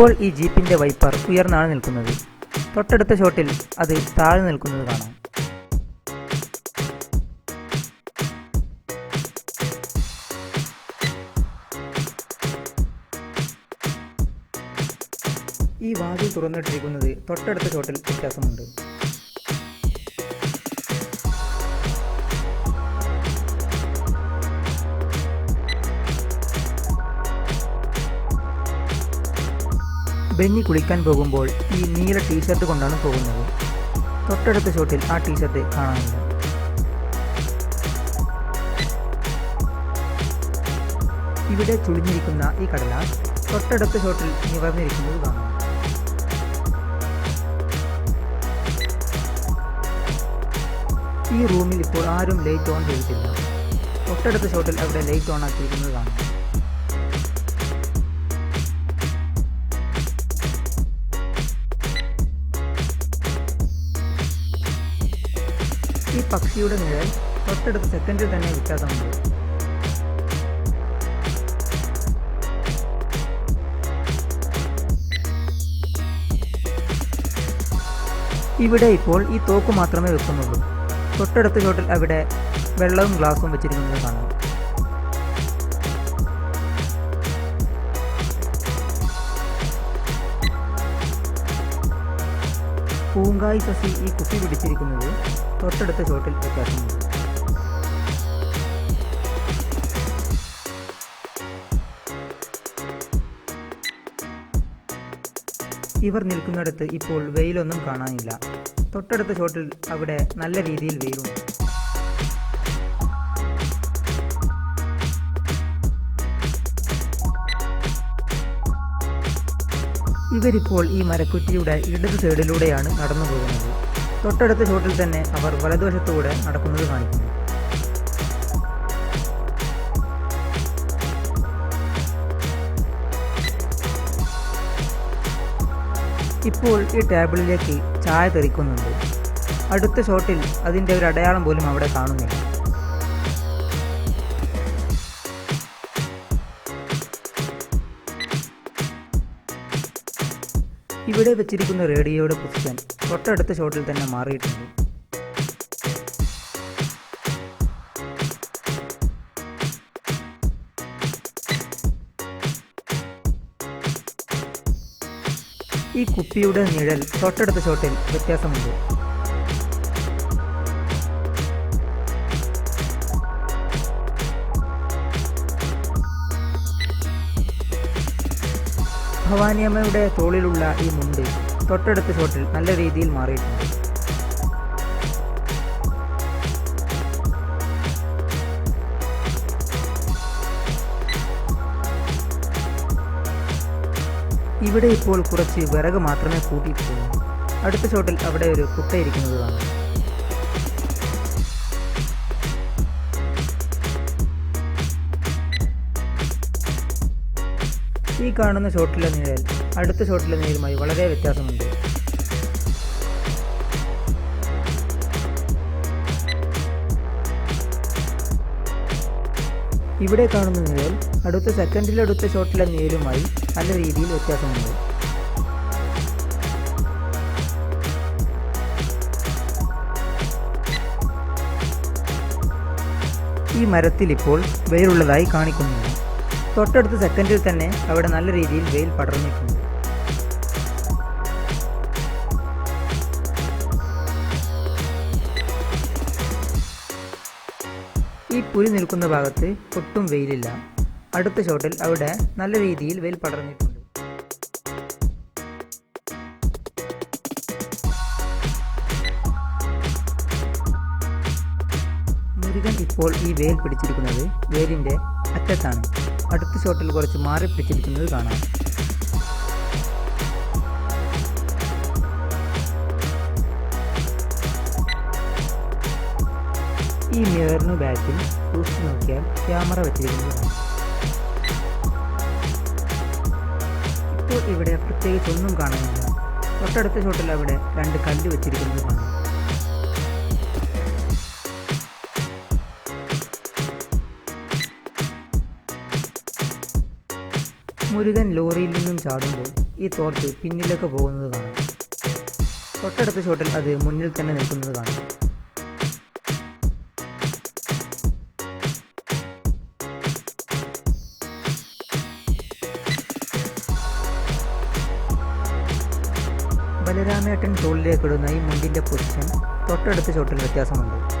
ഇപ്പോൾ ഈ ജീപ്പിന്റെ വൈപ്പർ ഉയർന്നാണ് നിൽക്കുന്നത്. തൊട്ടടുത്ത ഷോട്ടിൽ അത് താഴെ നിൽക്കുന്നത് കാണാം. ഈ വാതിൽ തുറന്നിട്ടിരിക്കുന്നത് തൊട്ടടുത്ത ഷോട്ടിൽ വ്യത്യാസമുണ്ട്. ബെന്നി കുളിക്കാൻ പോകുമ്പോൾ ഈ നീല ടീഷർട്ട് കൊണ്ടാണ് പോകുന്നത്. തൊട്ടടുത്ത ഷോട്ടിൽ ആ ടീഷർട്ട് കാണാനില്ല ഇവിടെ ചുളിഞ്ഞിരിക്കുന്ന ഈ കടലാസ് തൊട്ടടുത്ത ഷോട്ടിൽ നിവർന്നിരിക്കുന്നത് കാണാം. ഈ റൂമിൽ ഇപ്പോൾ ആരും ലൈറ്റ് ഓൺ ചെയ്തിട്ടില്ല. തൊട്ടടുത്ത ഷോട്ടിൽ അവിടെ ലൈറ്റ് ഓൺ ആക്കിയിരിക്കുന്നത് കാണാം. പക്ഷിയുടെ നിഴൽ തൊട്ടടുത്ത സെക്കൻഡിൽ തന്നെ വ്യത്യാസമുണ്ട് ഇവിടെ ഇപ്പോൾ ഈ തോക്ക് മാത്രമേ വെക്കുന്നുള്ളൂ. തൊട്ടടുത്ത ചോട്ടിൽ അവിടെ വെള്ളവും ഗ്ലാസും വെച്ചിരിക്കുന്നത് കാണാം. പൂങ്കായി സസി ഈ കുപ്പി പിടിച്ചിരിക്കുന്നത് തൊട്ടടുത്ത ചോട്ടിൽ വ്യത്യാസമുണ്ട്. ഇവർ നിൽക്കുന്നിടത്ത് ഇപ്പോൾ വെയിലൊന്നും കാണാനില്ല. തൊട്ടടുത്ത ചോട്ടിൽ അവിടെ നല്ല രീതിയിൽ വെയിലുണ്ട്. ഇവരിപ്പോൾ ഈ മരക്കുറ്റിയുടെ ഇടതു സൈഡിലൂടെയാണ് നടന്നു പോകുന്നത്. തൊട്ടടുത്ത ഷോട്ടിൽ തന്നെ അവർ വലതുവശത്തൂടെ നടക്കുന്നത് കാണിക്കുന്നു. ഇപ്പോൾ ഈ ടേബിളിലേക്ക് ചായ തെറിക്കുന്നുണ്ട്. അടുത്ത ഷോട്ടിൽ അതിന്റെ ഒരു അടയാളം പോലും അവിടെ കാണുന്നില്ല. ഇവിടെ വെച്ചിരിക്കുന്ന റേഡിയോയുടെ പൊസിഷൻ തൊട്ടടുത്ത ഷോട്ടിൽ തന്നെ മാറിയിട്ടുണ്ട്. ഈ കുപ്പിയുടെ നിഴൽ തൊട്ടടുത്ത ഷോട്ടിൽ വ്യത്യാസമുണ്ട്. ഭവാനിയമ്മയുടെ തോളിലുള്ള ഈ മുണ്ട് തൊട്ടടുത്ത ഷോട്ടിൽ നല്ല രീതിയിൽ മാറിയിട്ടുണ്ട്. ഇവിടെ ഇപ്പോൾ കുറച്ച് വിറക് മാത്രമേ കൂട്ടിയിട്ടുള്ളൂ. അടുത്ത ഷോട്ടിൽ അവിടെ ഒരു കുട്ട ഇരിക്കുന്നത് കാണാം ഈ കാണുന്ന ഷോട്ടിലെ നിഴൽ അടുത്ത ഷോട്ടിലെ നിഴലുമായി വളരെ വ്യത്യാസമുണ്ട്. ഇവിടെ കാണുന്ന നിഴൽ അടുത്ത സെക്കൻഡിലടുത്ത ഷോട്ടിലെ നിഴലുമായി നല്ല രീതിയിൽ വ്യത്യാസമുണ്ട്. ഈ മരത്തിൽ ഇപ്പോൾ വേരുള്ളതായി കാണിക്കുന്നില്ല തൊട്ടടുത്ത സെക്കൻഡിൽ തന്നെ അവിടെ നല്ല രീതിയിൽ വെയിൽ പടർന്നിട്ടുണ്ട്. ഈ പുലി നിൽക്കുന്ന ഭാഗത്ത് ഒട്ടും വെയിലില്ല. അടുത്ത ഷോട്ടിൽ അവിടെ നല്ല രീതിയിൽ വെയിൽ പടർന്നിട്ടുണ്ട്. മുരുകൻ ഇപ്പോൾ ഈ വേൽ പിടിച്ചിരിക്കുന്നത് വേലിന്റെ അറ്റത്താണ്. അടുത്ത ഷോട്ടിൽ കുറച്ച് മാറി പിടിച്ചിരിക്കുന്നത് കാണാം. ഈ മിററിന് ബാക്കിൽ സൂക്ഷിച്ചു നോക്കിയാൽ ക്യാമറ വെച്ചിരിക്കുന്നത് ഇപ്പോൾ ഇവിടെ പ്രത്യേകിച്ച് ഒന്നും കാണുന്നില്ല. തൊട്ടടുത്ത ഷോട്ടിൽ അവിടെ രണ്ട് കല്ല് വെച്ചിരിക്കുന്നത് കാണാം. മുരുകൻ ലോറിയിൽ നിന്നും ചാടുമ്പോൾ ഈ തോർത്ത് പിന്നിലേക്ക് പോകുന്നത് കാണാം. തൊട്ടടുത്ത ഷോട്ടിൽ അത് മുന്നിൽ തന്നെ നിൽക്കുന്നത് കാണാം. ബലരാമേട്ടൻ തോളിലേക്കിടുന്ന ഈ മുണ്ടിന്റെ പൊസിഷൻ തൊട്ടടുത്ത ഷോട്ടിൽ വ്യത്യാസമുണ്ട്.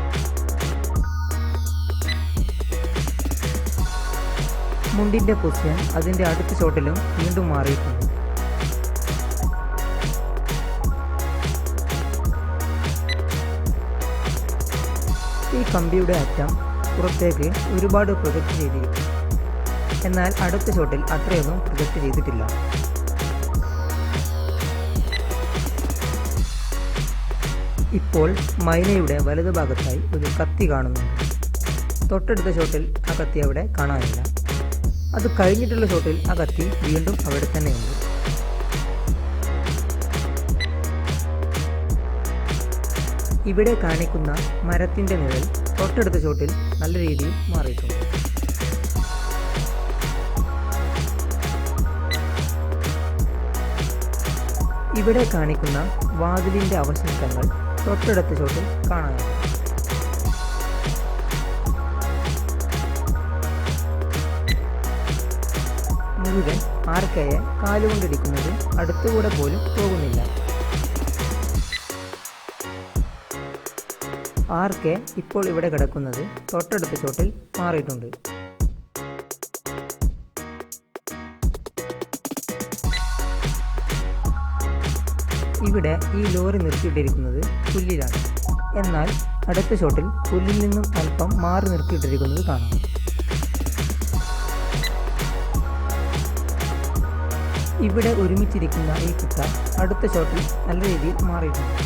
മുണ്ടിന്റെ പൊസിഷൻ അതിന്റെ അടുത്ത ഷോട്ടിലും വീണ്ടും മാറിയിട്ടുണ്ട്. ഈ കമ്പിയുടെ അറ്റം പുറത്തേക്ക് ഒരുപാട് പ്രൊജക്റ്റ് ചെയ്തിരിക്കും എന്നാൽ അടുത്ത ഷോട്ടിൽ അത്രയൊന്നും പ്രൊജക്റ്റ് ചെയ്തിട്ടില്ല. ഇപ്പോൾ മൈനയുടെ വലതുഭാഗത്തായി ഒരു കത്തി കാണുന്നുണ്ട്. തൊട്ടടുത്ത ഷോട്ടിൽ ആ കത്തി അവിടെ കാണാനില്ല. അത് കഴിഞ്ഞിട്ടുള്ള ഷോട്ടിൽ ആ കത്തി വീണ്ടും അവിടെ തന്നെയുണ്ട്. ഇവിടെ കാണിക്കുന്ന മരത്തിന്റെ നിഴൽ തൊട്ടടുത്ത ഷോട്ടിൽ നല്ല രീതിയിൽ മാറിയിട്ടുണ്ട്. ഇവിടെ കാണിക്കുന്ന വാതിലിന്റെ അവശിഷ്ടങ്ങൾ തൊട്ടടുത്ത ഷോട്ടിൽ കാണാനുണ്ട് മുരുകൻ ആർക്കയെ കാലുകൊണ്ടിരിക്കുന്നത് അടുത്തുകൂടെ പോലും പോകുന്നില്ല. ആർക്കെ ഇപ്പോൾ ഇവിടെ കിടക്കുന്നത് തൊട്ടടുത്ത ചോട്ടിൽ മാറിയിട്ടുണ്ട്. ഇവിടെ ഈ ലോറി നിർത്തിയിട്ടിരിക്കുന്നത് പുല്ലിലാണ്. എന്നാൽ അടുത്ത ഷോട്ടിൽ പുല്ലിൽ നിന്നും അല്പം മാറി നിർത്തിയിട്ടിരിക്കുന്നത് കാണാം. ഇവിടെ ഒരുമിച്ചിരിക്കുന്ന ഈ കുട്ട അടുത്ത ഷോട്ടിൽ നല്ല രീതിയിൽ മാറിയിട്ടുണ്ട്.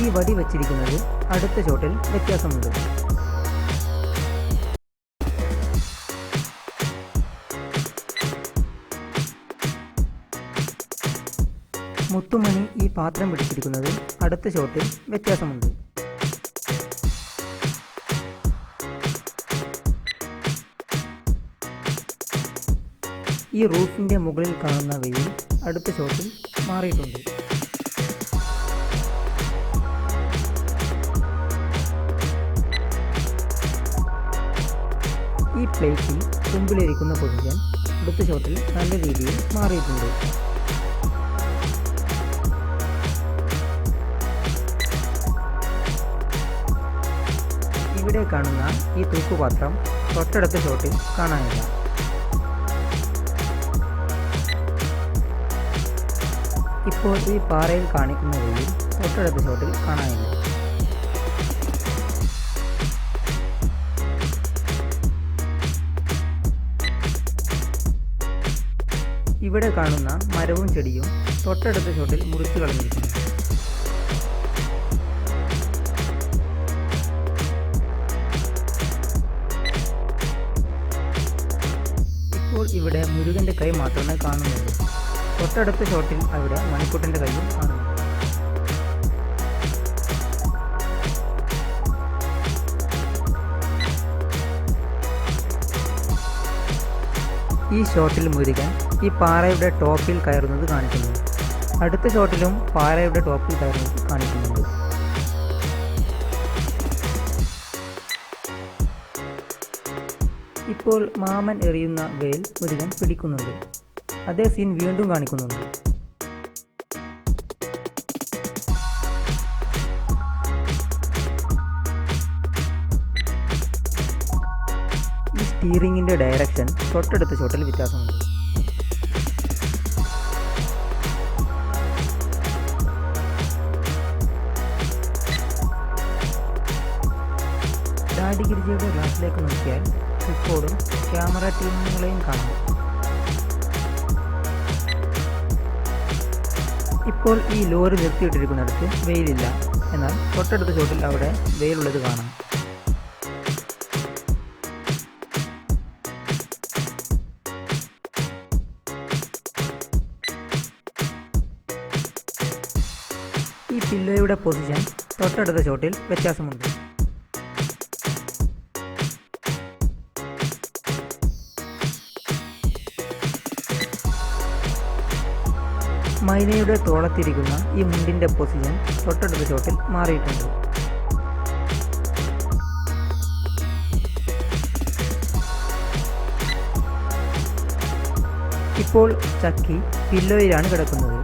ഈ വടി വച്ചിരിക്കുന്നത് അടുത്ത ഷോട്ടിൽ വ്യത്യാസമുണ്ട്. മുത്തുമണി ഈ പാത്രം പിടിച്ചിരിക്കുന്നത് അടുത്ത ഷോട്ടിൽ വ്യത്യാസമുണ്ട്. ഈ റൂഫിന്റെ മുകളിൽ കാണുന്ന അടുത്ത ഷോട്ടിൽ മാറിയിട്ടുണ്ട്. ഈ പ്ലേറ്റിൽ തുമ്പിലിരിക്കുന്ന പൊസിഷൻ അടുത്ത ഷോട്ടിൽ നല്ല രീതിയിൽ മാറിയിട്ടുണ്ട്. ഇവിടെ കാണുന്ന ഈ തൂക്കുപാത്രം തൊട്ടടുത്ത ഷോട്ടിൽ കാണാനില്ല. ഇപ്പോൾ ഈ പാറയിൽ കാണിക്കുന്ന രീതിയിൽ തൊട്ടടുത്ത എപ്പിസോഡിൽ കാണാനില്ല. ഇവിടെ കാണുന്ന മരവും ചെടിയും തൊട്ടടുത്ത ഷോട്ടിൽ മുറിച്ചു കളഞ്ഞിരിക്കുന്നു. ഇപ്പോൾ ഇവിടെ മുരുകന്റെ കൈ മാത്രമേ കാണുന്നുള്ളൂ. തൊട്ടടുത്ത ഷോട്ടിൽ അവിടെ മണിക്കുട്ടന്റെ കയ്യിൽ കാണുന്നു ഈ ഷോട്ടിൽ മുരുകൻ ഈ പാറയുടെ ടോപ്പിൽ കയറുന്നത് കാണിക്കുന്നു. അടുത്ത ഷോട്ടിലും പാറയുടെ ടോപ്പിൽ കയറുന്നത് കാണിക്കുന്നുണ്ട്. ഇപ്പോൾ മാമൻ എറിയുന്ന വേൽ മുരുകൻ പിടിക്കുന്നുണ്ട്. അതേ സീൻ വീണ്ടും കാണിക്കുന്നുണ്ട്. ഈ സ്റ്റീറിംഗിന്റെ ഡയറക്ഷൻ തൊട്ടടുത്ത ഷോട്ടിൽ വ്യത്യാസമുണ്ട്. ഡാഡി ഗിരിജയുടെ ഗ്ലാസ്സിലേക്ക് നോക്കിയാൽ ഇപ്പോഴും ക്യാമറ ടീമുകളെയും കാണാം. ഇപ്പോൾ ഈ ലോറി നിർത്തിയിട്ടിരിക്കുന്നിടത്ത് വെയിലില്ല. എന്നാൽ തൊട്ടടുത്ത ചോട്ടിൽ അവിടെ വെയിലുള്ളത് കാണാം. ഈ പില്ലോയുടെ പൊസിഷൻ തൊട്ടടുത്ത ചോട്ടിൽ വ്യത്യാസമുണ്ട്. മൈനയുടെ തോളത്തിരിക്കുന്ന ഈ മുണ്ടിന്റെ പൊസിഷൻ തൊട്ടടുത്ത ഷോട്ടിൽ മാറിയിട്ടുണ്ട്. ഇപ്പോൾ ചക്കി പില്ലോയിലാണ് കിടക്കുന്നത്.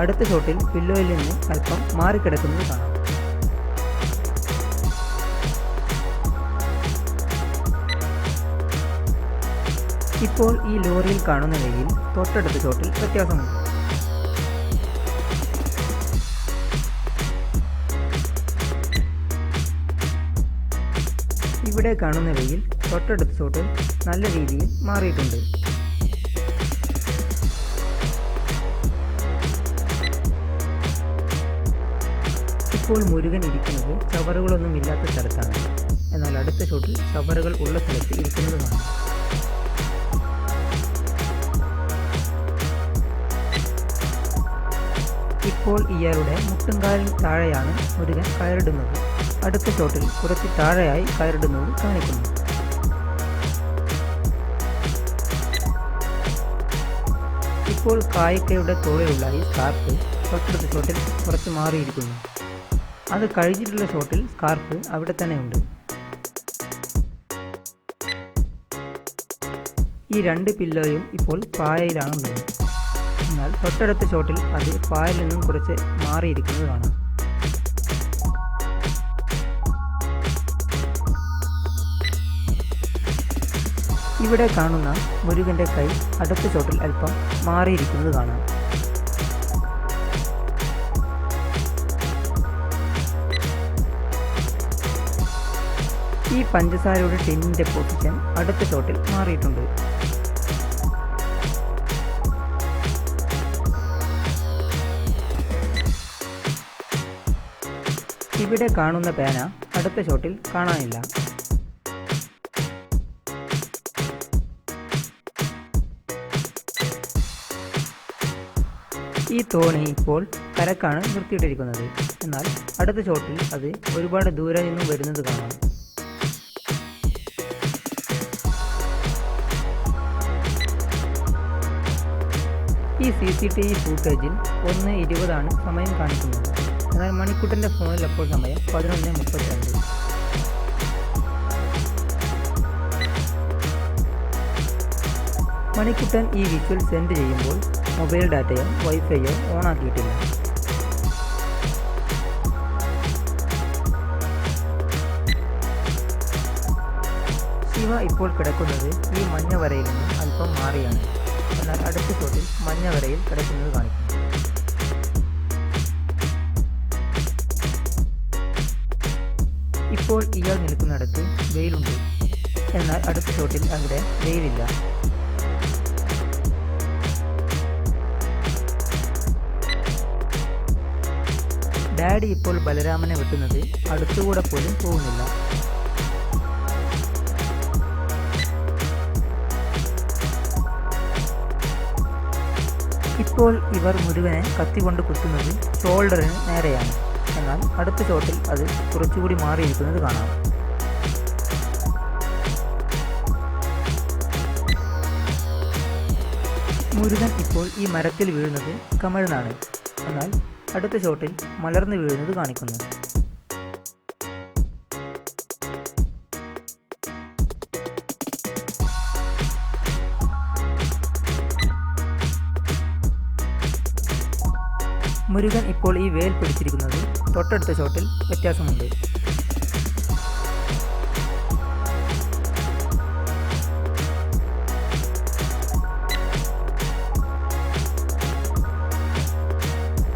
അടുത്ത ഷോട്ടിൽ പില്ലോയിൽ നിന്ന് അല്പം മാറിക്കിടക്കുന്നത് കാണാം. ഇപ്പോൾ ഈ ലോറിയിൽ കാണുന്ന വെയിൽ തൊട്ടടുത്ത ഷോട്ടിൽ വ്യത്യാസമുണ്ട്. ഇവിടെ കാണുന്ന വെയിൽ തൊട്ടടുത്ത ഷോട്ടിൽ നല്ല രീതിയിൽ മാറിയിട്ടുണ്ട്. ഇപ്പോൾ മുരുകൻ ഇരിക്കുന്നത് ചവറുകളൊന്നും ഇല്ലാത്ത സ്ഥലത്താണ്. എന്നാൽ അടുത്ത ഷോട്ടിൽ ചവറുകൾ ഉള്ള സ്ഥലത്ത് ഇരിക്കുന്നതുമാണ്. ഇപ്പോൾ ഇയാളുടെ മുട്ടുംകാലിൽ താഴെയാണ് മുരുകൻ കയറിടുന്നത്. അടുത്ത ഷോട്ടിൽ കുറച്ച് താഴെയായി കയറിടുന്നത് കാണിക്കുന്നു. ഇപ്പോൾ കായിക്കയുടെ തോളിലുള്ള ഈ സ്കാർഫ് തൊട്ടടുത്ത ഷോട്ടിൽ കുറച്ച് മാറിയിരിക്കുന്നു. അത് കഴിഞ്ഞിട്ടുള്ള ഷോട്ടിൽ സ്കാർഫ് അവിടെ തന്നെയുണ്ട് ഈ രണ്ട് പില്ലോയും ഇപ്പോൾ പായയിലാണുള്ളത് എന്നാൽ തൊട്ടടുത്ത ഷോട്ടിൽ അത് പായയിൽ നിന്നും കുറച്ച് മാറിയിരിക്കുന്നത് കാണാം ഇവിടെ കാണുന്ന മുരുകന്റെ കൈ അടുത്ത ചോട്ടിൽ അല്പം മാറിയിരിക്കുന്നത് കാണാം. ഈ പഞ്ചസാരയുടെ ടിന്നിന്റെ പൊസിഷൻ അടുത്ത ഷോട്ടിൽ മാറിയിട്ടുണ്ട്. ഇവിടെ കാണുന്ന പേന അടുത്ത ഷോട്ടിൽ കാണാനില്ല. ഈ തോണി ഇപ്പോൾ കരക്കാണ് നിർത്തിയിട്ടിരിക്കുന്നത്. എന്നാൽ അടുത്ത ഷോട്ടിൽ അത് ഒരുപാട് ദൂരെ നിന്നും വരുന്നത് കാണാം. ഈ സി സി ടി വി ഫൂട്ടേജിൽ ഒന്ന് ഇരുപതാണ് സമയം കാണിക്കുന്നത്. എന്നാൽ മണിക്കുട്ടന്റെ ഫോണിൽ അപ്പോൾ സമയം പതിനൊന്ന് മുപ്പത്തിരണ്ട്. മണിക്കുട്ടൻ ഈ വിഷ്വൽ സെൻഡ് ചെയ്യുമ്പോൾ മൊബൈൽ ഡാറ്റയോ വൈഫൈയോ ഓണാക്കിയിട്ടില്ല. ശിവ ഇപ്പോൾ കിടക്കുന്നത് ഈ മഞ്ഞ വരയിൽ നിന്ന് അല്പം മാറിയാണ്. എന്നാൽ അടുത്ത ഷോട്ടിൽ മഞ്ഞ വരയിൽ കിടക്കുന്നത് കാണിക്കും. ഇപ്പോൾ ഇയാൾ നിൽക്കുന്നിടത്ത് വെയിലുണ്ട്. എന്നാൽ അടുത്ത ഷോട്ടിൽ അവിടെ വെയിലില്ല. ഡാഡി ഇപ്പോൾ ബലരാമനെ വെട്ടുന്നത് അടുത്തുകൂടെ പോലും പോകുന്നില്ല. ഇപ്പോൾ ഇവർ മുരുകനെ കത്തികൊണ്ട് കുത്തുന്നത് ഷോൾഡറിന് നേരെയാണ്. എന്നാൽ അടുത്ത ഷോട്ടിൽ അത് കുറച്ചുകൂടി മാറിയിരിക്കുന്നത് കാണാം. മുരുകൻ ഇപ്പോൾ ഈ മരത്തിൽ വീഴുന്നത് കമഴ്ന്നാണ് എന്നാൽ അടുത്ത ഷോട്ടിൽ മലർന്നു വീഴുന്നത് കാണിക്കുന്നു. മുരുകൻ ഇപ്പോൾ ഈ വേൽ പിടിച്ചിരിക്കുന്നത് തൊട്ടടുത്ത ഷോട്ടിൽ വ്യത്യാസമുണ്ട്.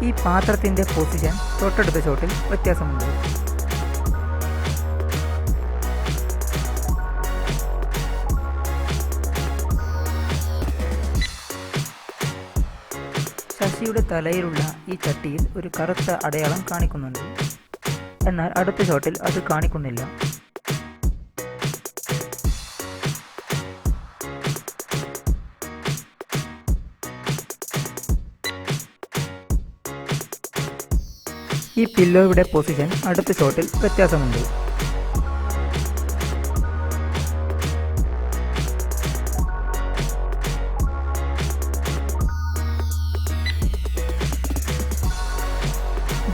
ഈ പാത്രത്തിന്റെ പൊസിഷൻ തൊട്ടടുത്ത ഷോട്ടിൽ വ്യത്യാസമുണ്ട്. ശശിയുടെ തലയിലുള്ള ഈ ചട്ടിയിൽ ഒരു കറുത്ത അടയാളം കാണിക്കുന്നുണ്ട്. എന്നാൽ അടുത്ത ഷോട്ടിൽ അത് കാണിക്കുന്നില്ല. ഈ പില്ലോയുടെ പൊസിഷൻ അടുത്ത ഷോട്ടിൽ വ്യത്യാസമുണ്ട്.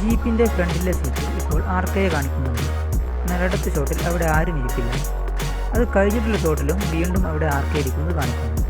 ജീപ്പിന്റെ ഫ്രണ്ടിലെ സീറ്റ് ഇപ്പോൾ ആർക്കയെ കാണിക്കുന്നുണ്ട്. എന്നാൽ ഷോട്ടിൽ അവിടെ ആരും ഇരിക്കില്ല. അത് കഴിഞ്ഞിട്ടുള്ള ഷോട്ടിലും വീണ്ടും അവിടെ ആർക്കെ ഇരിക്കുന്നത് കാണിക്കുന്നു.